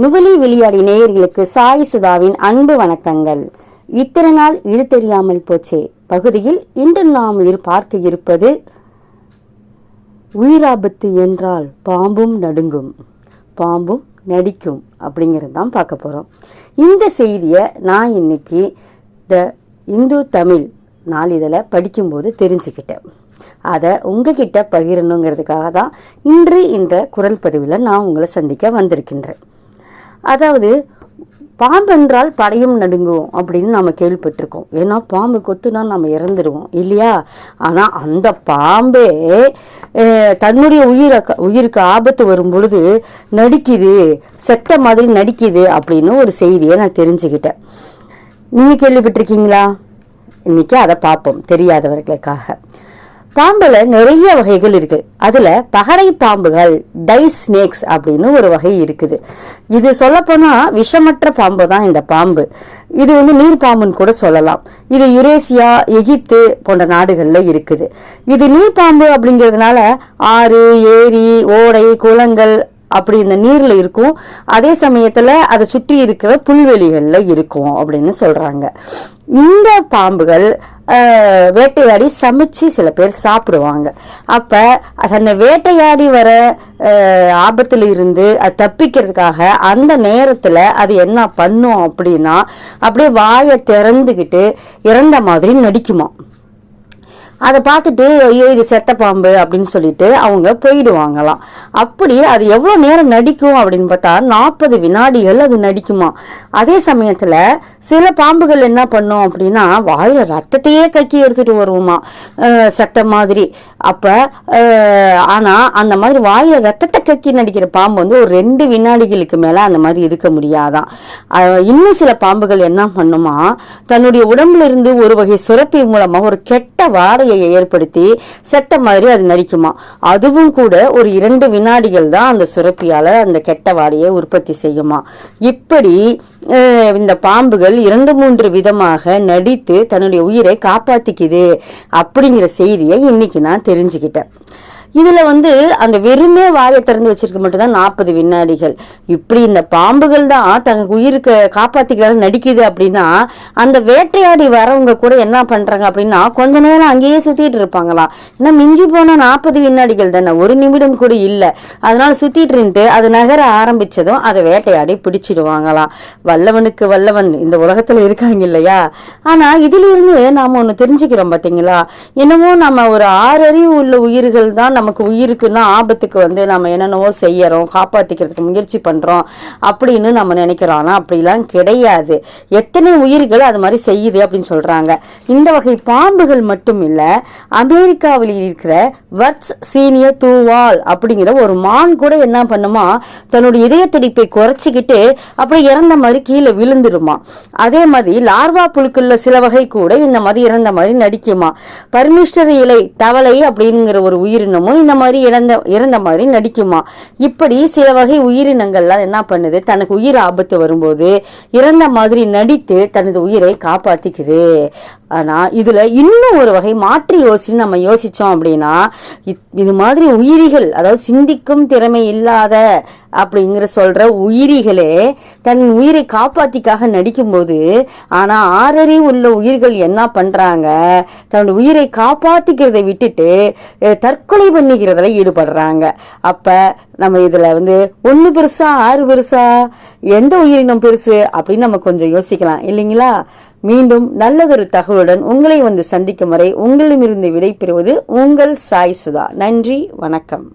நுவலி விளையாடி நேயர்களுக்கு சாய் சுதாவின் அன்பு வணக்கங்கள். இத்தனை நாள் இது தெரியாமல் போச்சே. பகுதியில் இன்று நாம் இரு பார்க்க இருப்பது உயிராபத்து என்றால் பாம்பும் நடுங்கும். பாம்பும் நடிக்கும் அப்படிங்கிறது தான் பார்க்க போகிறோம் இந்த செய்தியை நான் இன்னைக்கு த இந்து தமிழ் நாளிதழை படிக்கும்போது தெரிஞ்சுக்கிட்டேன். அதை உங்ககிட்ட பகிரணுங்கிறதுக்காக தான் இன்று இந்த குரல் பதிவில் நான் உங்களை சந்திக்க வந்திருக்கின்றேன். அதாவது பாம்பென்றால் படையும் நடுங்குவோம் அப்படின்னு நம்ம கேள்விப்பட்டிருக்கோம். ஏன்னா பாம்பு கொத்துனா நம்ம இறந்துடுவோம் இல்லையா? ஆனால் அந்த பாம்பே தன்னுடைய உயிரை உயிருக்கு ஆபத்து வரும் பொழுது நடிக்குது செத்த மாதிரி நடிக்குது அப்படின்னு ஒரு செய்தியை நான் தெரிஞ்சுக்கிட்டேன். நீங்கள் கேள்விப்பட்டிருக்கீங்களா? இன்னைக்கு அதை பார்ப்போம் தெரியாதவர்களுக்காக. பாம்புல நிறைய வகைகள் இருக்கு. அதுல பகடை பாம்புகள் டை ஸ்னேக்ஸ் அப்படின்னு ஒரு வகை இருக்குது. இது சொல்லப்போனா விஷமற்ற பாம்பு தான் இந்த பாம்பு. இது வந்து நீர் பாம்புன்னு கூட சொல்லலாம். இது யுரேசியா எகிப்து போன்ற நாடுகள்ல இருக்குது. இது நீர் பாம்பு அப்படிங்கிறதுனால ஆறு ஏரி ஓடை குளங்கள் அப்படி இந்த நீர்ல இருக்கும். அதே சமயத்துல அதை சுற்றி இருக்கிற புல்வெளிகள்ல இருக்கும் அப்படின்னு சொல்றாங்க. இந்த பாம்புகள் வேட்டையாடி சமைச்சு சில பேர் சாப்பிடுவாங்க. அப்ப அந்த வேட்டையாடி வர ஆபத்தில் ஆபத்துல இருந்து அது தப்பிக்கிறதுக்காக அந்த நேரத்துல அது என்ன பண்ணும் அப்படின்னா அப்படியே வாயை திறந்துக்கிட்டு இறந்த மாதிரி நடிக்குமா அதை பார்த்துட்டு ஐயோ இது செத்த பாம்பு அப்படின்னு சொல்லிட்டு அவங்க போயிடுவாங்களாம். அப்படி அது எவ்வளோ நேரம் நடிக்கும் அப்படின்னு பார்த்தா நாற்பது வினாடிகள் அது நடிக்குமா? அதே சமயத்தில் சில பாம்புகள் என்ன பண்ணும் அப்படின்னா வாயில் ரத்தத்தையே கக்கி எடுத்துட்டு வருவோமா? செத்த மாதிரி. அப்போ ஆனால் அந்த மாதிரி வாயில் ரத்தத்தை கக்கி நடிக்கிற பாம்பு வந்து ஒரு ரெண்டு வினாடிகளுக்கு மேலே அந்த மாதிரி இருக்க முடியாதான். இன்னும் சில பாம்புகள் என்ன பண்ணுமா தன்னுடைய உடம்புல இருந்து ஒரு வகை சுரப்பி மூலமாக ஒரு கெட்ட வாடையை ஏற்படுத்தி செத்த மாதிரி அது நடிக்குமா? அதுவும் கூட ஒரு இரண்டு வினாடிகள் தான் அந்த சுரப்பியால அந்த கெட்ட வாடையை உற்பத்தி செய்யுமா? இப்படி அஹ், இந்த பாம்புகள் இரண்டு மூன்று விதமாக நடித்து தன்னுடைய உயிரை காப்பாத்திக்குது அப்படிங்கிற செய்தியை இன்னைக்கு நான் தெரிஞ்சுக்கிட்டேன். இதுல வந்து அந்த வெறுமே வாயை திறந்து வச்சிருக்க மட்டும்தான் நாற்பது வினாடிகள். இப்படி இந்த பாம்புகள் தான் தனக்கு உயிருக்கு காப்பாத்திக்கிறாரு நடிக்குது அப்படின்னா அந்த வேட்டையாடி வரவங்க கூட என்ன பண்றாங்க அப்படின்னா கொஞ்ச நேரம் அங்கேயே சுத்திட்டு இருப்பாங்களாம். ஏன்னா மிஞ்சி போன நாற்பது வினாடிகள் தானே ஒரு நிமிடம் கூட இல்லை. அதனால சுத்திட்டு இருந்துட்டு அது நகர ஆரம்பிச்சதும் அதை வேட்டையாடி பிடிச்சிடுவாங்களாம். வல்லவனுக்கு வல்லவன் இந்த உலகத்துல இருக்காங்க இல்லையா? ஆனா இதுல இருந்து நாம ஒண்ணு தெரிஞ்சுக்கிறோம் பாத்தீங்களா? என்னமோ நம்ம ஒரு ஆறறிவு உள்ள உயிர்கள் தான் நமக்கு உயிருக்குன்னா ஆபத்துக்கு வந்து நம்ம என்னென்னவோ செய்யறோம் காப்பாத்திக்கிறதுக்கு முயற்சி பண்றோம் அப்படின்னு நம்ம நினைக்கிறோம். ஆனா அப்படிலாம் கிடையாது. எத்தனை உயிர்கள் அது மாதிரி செய்யுது அப்படின்னு சொல்றாங்க. இந்த வகை பாம்புகள் மட்டும் இல்ல அமெரிக்காவில் இருக்கிற வர்ட்ஸ் சீனியர் தூவால் அப்படிங்கிற ஒரு மான் கூட என்ன பண்ணுமா தன்னுடைய இதய துடிப்பை குறைச்சிக்கிட்டு அப்படியே இறந்த மாதிரி கீழே விழுந்துருமா. அதே மாதிரி லார்வா புழுக்கள்ல சில வகை கூட இந்த மாதிரி இறந்த மாதிரி நடிக்குமா. பர்மிஸ்டர் இலை தவளை அப்படிங்கிற ஒரு உயிரினமும் இந்த மாதிரி இறந்த இறந்த மாதிரி நடிக்குமா? இப்படி சில வகை உயிரினங்கள்லாம் என்ன பண்ணுது? தனக்கு உயிர் ஆபத்து வரும்போது இறந்த மாதிரி நடித்து தனது உயிரை காப்பாத்திக்குது. ஆனா இதுல இன்னும் ஒரு வகை மாற்றி யோசின்னு நம்ம யோசிச்சோம் அப்படின்னா இது மாதிரி உயிரிகள் அதாவது சிந்திக்கும் திறமை இல்லாத அப்படிங்கிற சொல்ற உயிரிகளே தன் உயிரை காப்பாத்திக்காக நடிக்கும்போது ஆனா ஆறறி உள்ள உயிர்கள் என்ன பண்றாங்க? தன்னோட உயிரை காப்பாத்திக்கிறத விட்டுட்டு தற்கொலை பண்ணிக்கிறதுல ஈடுபடுறாங்க. அப்ப நம்ம இதுல வந்து ஒண்ணு பெருசா ஆறு பெருசா? எந்த உயிரினம் பெருசு? அப்படின்னு நம்ம கொஞ்சம் யோசிக்கலாம் இல்லைங்களா? மீண்டும் நல்லதொரு தகவலுடன் உங்களை வந்து சந்திக்கும் வரை உங்களிடமிருந்து விடைபெறுவது உங்கள் சாய் சுதா. நன்றி வணக்கம்.